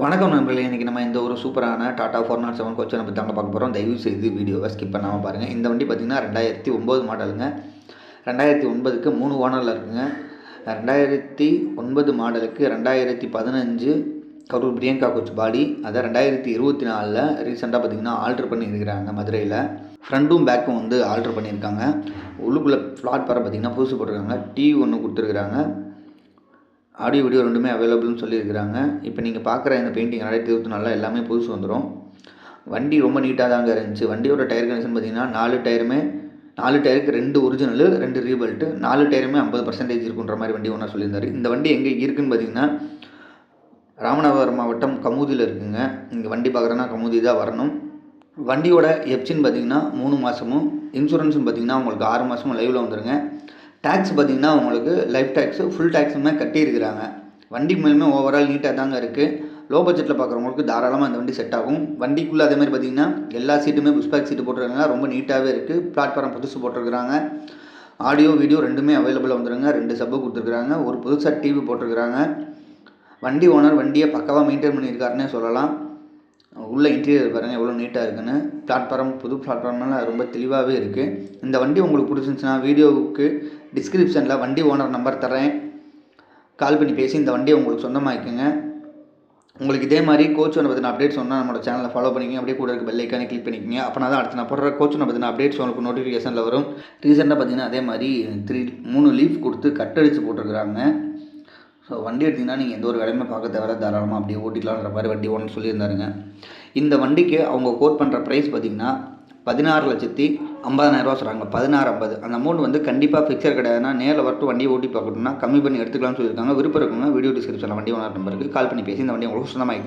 வணக்கம் நண்பர்களே இன்றைக்கி நம்ம இந்த ஒரு சூப்பரான டாடா ஃபோர் நாட் செவன் கோச்சை நம்ம தாங்க பார்க்க போகிறோம் தயவு செய்து வீடியோவை ஸ்கிப் பண்ணாமல் பாருங்கள் இந்த வண்டி பார்த்திங்கன்னா ரெண்டாயிரத்தி ஒம்பது மாடலுங்க ரெண்டாயிரத்தி ஒன்பதுக்கு மூணு ஓனரில் இருக்குங்க. ரெண்டாயிரத்தி ஒன்பது மாடலுக்கு ரெண்டாயிரத்தி பதினஞ்சு கரூர் பிரியங்கா கோச் பாடி. அதை ரெண்டாயிரத்தி இருபத்தி நாலில் ரீசெண்டாக பார்த்திங்கன்னா ஆல்ட்ரு பண்ணியிருக்கிறாங்க மதுரையில். ஃப்ரண்ட்டும் பேக்கும் வந்து ஆல்ட்ரு பண்ணியிருக்காங்க. உள்ளுக்குள்ளே ஃப்ளாட் பாறை பார்த்திங்கன்னா புதுசு போட்டிருக்காங்க. டிவி ஒன்று கொடுத்துருக்குறாங்க. ஆடியோ வீடியோ ரெண்டுமே அவைலபிள்னு சொல்லியிருக்கிறாங்க. இப்போ நீங்கள் பார்க்குற இந்த பெயிண்டிங் ரெண்டாயிரத்தி இருபத்தி நாலில் எல்லாமே புதுசு வந்துடும் வண்டி ரொம்ப நீட்டாக தாங்க இருந்துச்சு. வண்டியோட டயர் கண்டிஷன் பார்த்தீங்கன்னா நாலு டயருமே நாலு டயருக்கு ரெண்டு ஒரிஜினலு ரெண்டு ரீபல்ட்டு நாலு டயருமே ஐம்பது பர்சன்டேஜ் இருக்குன்ற மாதிரி வண்டி ஒன்றா சொல்லியிருந்தார். இந்த வண்டி எங்கே இருக்குன்னு பார்த்தீங்கன்னா ராமநாதபுரம் மாவட்டம் கமுதியில் இருக்குங்க. இங்கே வண்டி பார்க்குறேன்னா கமுதி தான் வரணும். வண்டியோட எப்சின்னு பார்த்தீங்கன்னா மூணு மாதமும் இன்சூரன்ஸும் பார்த்தீங்கன்னா உங்களுக்கு ஆறு மாதமும் லைவில் வந்துடுங்க டேக்ஸ் பார்த்தீங்கன்னா உங்களுக்கு லைஃப் டேக்ஸு ஃபுல் டேக்ஸுமே கட்டியிருக்கிறாங்க. வண்டி மேலுமே ஓவரால் நீட்டாக தாங்க இருக்குது லோ பட்ஜெட்டில் பார்க்குறவங்களுக்கு தாராளமாக இந்த வண்டி செட் ஆகும். வண்டிக்குள்ளே அதே மாதிரி எல்லா சீட்டுமே புஷ்பேக் சீட்டு போட்டிருக்காங்க. ரொம்ப நீட்டாகவே இருக்குது பிளாட்ஃபார்ம் புதுசு போட்டிருக்கிறாங்க. ஆடியோ வீடியோ ரெண்டுமே அவைலபிளாக வந்துருங்க. ரெண்டு சப்பு கொடுத்துருக்குறாங்க. ஒரு புதுசாக டிவி போட்டிருக்கிறாங்க. வண்டி ஓனர் வண்டியை பக்காவாக மெயின்டைன் பண்ணியிருக்காருன்னே சொல்லலாம். உள்ள இன்டீரியர் பாருங்கள் எவ்வளோ நீட்டாக இருக்குன்னு. பிளாட்ஃபார்ம் புது பிளாட்ஃபார்ம்னால ரொம்ப தெளிவாகவே இருக்குது இந்த வண்டி உங்களுக்கு பிடிச்சிருந்துச்சுன்னா வீடியோவுக்கு டிஸ்கிரிப்ஷனில் வண்டி ஓனர் நம்பர் தரேன் கால் பண்ணி பேசி இந்த வண்டியை உங்களுக்கு சொந்தமாக்கிக்கோங்க. உங்களுக்கு இதே மாதிரி கோச் ஒன்று பற்றின அப்டேட்ஸ் சொன்னால் நம்மளோட சேனலை ஃபாலோ பண்ணிக்கங்க. அப்படியே கூட இருக்க பெல் ஐக்கானே கிளிக் பண்ணிக்கங்க. அப்போ தான் அடுத்து நான் போடுற கோச் ஒன்று பற்றின அப்டேட்ஸ் உங்களுக்கு நோட்டிஃபிகேஷனில் வரும். ரீசெண்டாக பார்த்தீங்கன்னா அதே மாதிரி த்ரீ மூணு லீஃப் கொடுத்து கட்டடிச்சு போட்டிருக்கிறாங்க. ஸோ வண்டி எடுத்திங்கன்னா நீங்கள் எந்த ஒரு வேலையுமே பார்க்க தேவை தாராளமாக அப்படியே ஓட்டிக்கலான்ற மாதிரி வண்டி ஒன்று சொல்லியிருந்தாருங்க. இந்த வண்டிக்கு அவங்க கோட் பண்ணுற ப்ரைஸ் பார்த்திங்கன்னா பதினாறு லட்சத்தி ஐம்பதாயிரரூவா சொல்கிறாங்க பதினாறு ஐம்பது. அந்த அமௌண்ட் வந்து கண்டிப்பாக ஃபிக்ஸர் கிடையாதுன்னா நேரில் வரட்டு வண்டியை ஓட்டி பார்க்கணும்னா கம்மி பண்ணி எடுத்துக்கலாம்னு சொல்லியிருக்காங்க. விருப்பம் இருக்குங்க வீடியோ டிஸ்கிரிப்ஷனில் வண்டி ஓனர் நம்பருக்கு கால் பண்ணி பேசி இந்த வண்டி உங்களுக்கு சொந்தமாக